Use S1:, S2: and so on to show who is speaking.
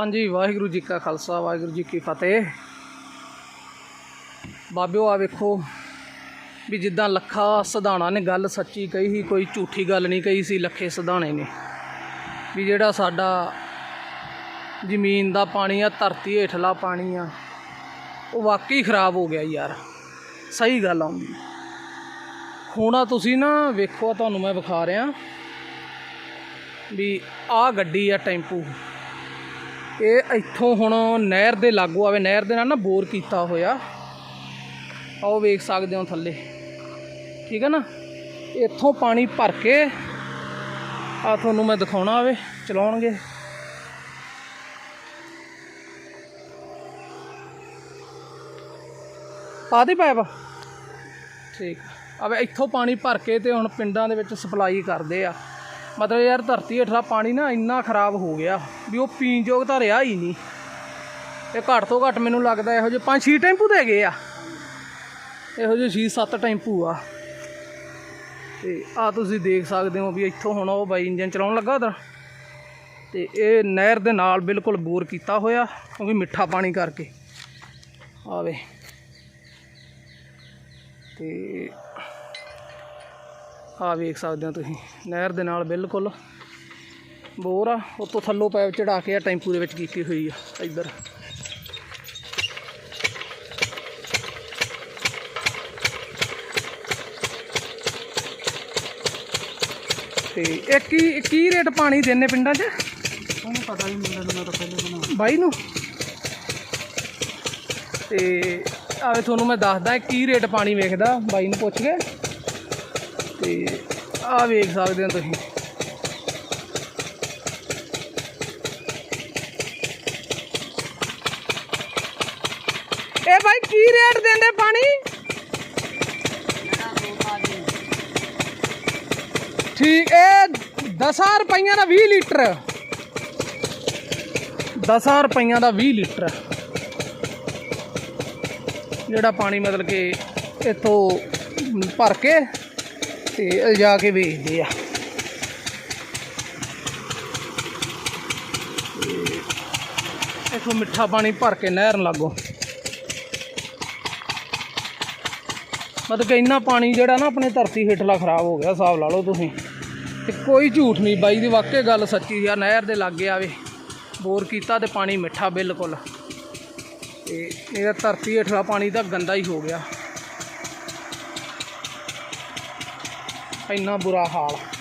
S1: ਹਾਂਜੀ, ਵਾਹਿਗੁਰੂ ਜੀ ਕਾ ਖਾਲਸਾ, ਵਾਹਿਗੁਰੂ ਜੀ ਕੀ ਫਤਿਹ। ਬਾਬਿਓ ਆ ਵੇਖੋ ਵੀ ਜਿੱਦਾਂ ਲੱਖਾ ਸਧਾਣਾ ਨੇ ਗੱਲ ਸੱਚੀ ਕਹੀ ਸੀ, ਕੋਈ ਝੂਠੀ ਗੱਲ ਨਹੀਂ ਕਹੀ ਸੀ, ਲੱਖੇ ਸਧਾਣੇ ਨੇ। ਵੀ ਜਿਹੜਾ ਸਾਡਾ ਜ਼ਮੀਨ ਦਾ ਪਾਣੀ ਆ, ਧਰਤੀ ਹੇਠਲਾ ਪਾਣੀ ਆ, ਉਹ ਵਾਕਈ ਖਰਾਬ ਹੋ ਗਿਆ ਯਾਰ। ਸਹੀ ਗੱਲ ਆਉਂਦੀ। ਹੁਣ ਆ ਤੁਸੀਂ ਨਾ ਵੇਖੋ ਤੁਹਾਨੂੰ ਮੈਂ ਵਿਖਾ ਰਿਹਾ ਵੀ ਆਹ ਗੱਡੀ ਆ ਟੈਂਪੂ। ਇਹ ਇੱਥੋਂ ਹੁਣ ਨਹਿਰ ਦੇ ਲਾਗੂ ਆਵੇ, ਨਹਿਰ ਦੇ ਨਾਲ ਨਾ ਬੋਰ ਕੀਤਾ ਹੋਇਆ। ਆਓ ਵੇਖ ਸਕਦੇ ਹੋ ਥੱਲੇ। ਠੀਕ ਹੈ ਨਾ? ਇੱਥੋਂ ਪਾਣੀ ਭਰ ਕੇ ਆ ਤੁਹਾਨੂੰ ਮੈਂ ਦਿਖਾਉਣਾ ਆਵੇ, ਚਲਾਉਣਗੇ। ਪਾ ਦੇ ਪਾਇਪ। ਠੀਕ ਆਵੇ ਇੱਥੋਂ ਪਾਣੀ ਭਰ ਕੇ ਤੇ ਹੁਣ ਪਿੰਡਾਂ ਦੇ ਵਿੱਚ ਸਪਲਾਈ ਕਰਦੇ ਆ। ਮਤਲਬ ਯਾਰ ਧਰਤੀ ਹੇਠਲਾ ਪਾਣੀ ਨਾ ਇੰਨਾ ਖਰਾਬ ਹੋ ਗਿਆ ਵੀ ਉਹ ਪੀਣ ਯੋਗ ਤਾਂ ਰਿਹਾ ਹੀ ਨਹੀਂ। ਇਹ ਘੱਟ ਤੋਂ ਘੱਟ ਮੈਨੂੰ ਲੱਗਦਾ ਇਹੋ ਜਿਹੇ ਪੰਜ ਛੇ ਟੈਂਪੂ ਤੇ ਹੈਗੇ ਆ। ਇਹੋ ਜਿਹੇ ਛੇ ਸੱਤ ਟੈਂਪੂ ਆ। ਤੇ ਆ ਤੁਸੀਂ ਦੇਖ ਸਕਦੇ ਹੋ ਵੀ ਇੱਥੋਂ ਹੁਣ ਉਹ ਬਾਈ ਇੰਜਨ ਚਲਾਉਣ ਲੱਗਾ ਉਧਰ। ਤੇ ਇਹ ਨਹਿਰ ਦੇ ਨਾਲ ਬਿਲਕੁਲ ਬੋਰ ਕੀਤਾ ਹੋਇਆ ਕਿਉਂਕਿ ਮਿੱਠਾ ਪਾਣੀ ਕਰਕੇ। ਆਵੇ ਤੇ ਆ ਵੇਖ ਸਕਦੇ ਹੋ ਤੁਸੀਂ ਨਹਿਰ ਦੇ ਨਾਲ ਬਿਲਕੁਲ ਬੋਰ ਆ ਉਤੋਂ ਥੱਲੋਂ ਪੈਪ ਚੜਾ ਕੇ ਆ ਟੈਂਪੂ ਦੇ ਵਿੱਚ ਕੀਤੀ ਹੋਈ ਆ ਇੱਧਰ। ਤੇ ਇਹ ਕੀ ਕੀ ਰੇਟ ਪਾਣੀ ਦਿੰਨੇ ਪਿੰਡਾਂ 'ਚ?
S2: ਉਹਨੂੰ ਪਤਾ ਹੀ ਮੁੰਡੇ ਨੂੰ ਮੈਂ ਤਾਂ ਪਹਿਲੇ ਬਣਾ
S1: ਬਾਈ ਨੂੰ? ਤੇ ਆਵੇ ਤੁਹਾਨੂੰ ਮੈਂ ਦੱਸਦਾ ਕੀ ਰੇਟ ਪਾਣੀ ਵੇਖਦਾ ਬਾਈ ਨੂੰ ਪੁੱਛ ਕੇ। ਤੇ ਆ ਵੇਖ ਸਕਦੇ ਹੋ ਤੁਸੀਂ। ਇਹ ਭਾਈ ਕੀ ਰੇਟ ਦਿੰਦੇ ਪਾਣੀ? ਠੀਕ, ਇਹ 10 ਰੁਪਈਆਂ ਦਾ 20 ਲੀਟਰ। 10 ਰੁਪਈਆਂ ਦਾ 20 ਲੀਟਰ। ਜਿਹੜਾ ਪਾਣੀ ਮਤਲਬ ਕਿ ਇੱਥੋਂ ਭਰ ਕੇ ਤੇ ਜਾ ਕੇ ਵੇਚਦੇ ਆ। ਤੇ ਇੱਥੋਂ ਮਿੱਠਾ ਪਾਣੀ ਭਰ ਕੇ ਨਹਿਰ ਲਾਗੋ। ਮਤਲਬ ਕਿ ਇੰਨਾ ਪਾਣੀ ਜਿਹੜਾ ਨਾ ਆਪਣੇ ਧਰਤੀ ਹੇਠਲਾ ਖਰਾਬ ਹੋ ਗਿਆ, ਹਿਸਾਬ ਲਾ ਲਓ ਤੁਸੀਂ। ਤੇ ਕੋਈ ਝੂਠ ਨਹੀਂ ਬਾਈ ਦੀ, ਵਾਕਈ ਗੱਲ ਸੱਚੀ ਆ, ਨਹਿਰ ਦੇ ਲਾਗੇ ਆਵੇ। ਬੋਰ ਕੀਤਾ ਤੇ ਪਾਣੀ ਮਿੱਠਾ ਬਿਲਕੁਲ। ਤੇ ਇਹਦਾ ਧਰਤੀ ਹੇਠਲਾ ਪਾਣੀ ਤਾਂ ਗੰਦਾ ਹੀ ਹੋ ਗਿਆ। ਇੰਨਾ ਬੁਰਾ ਹਾਲ।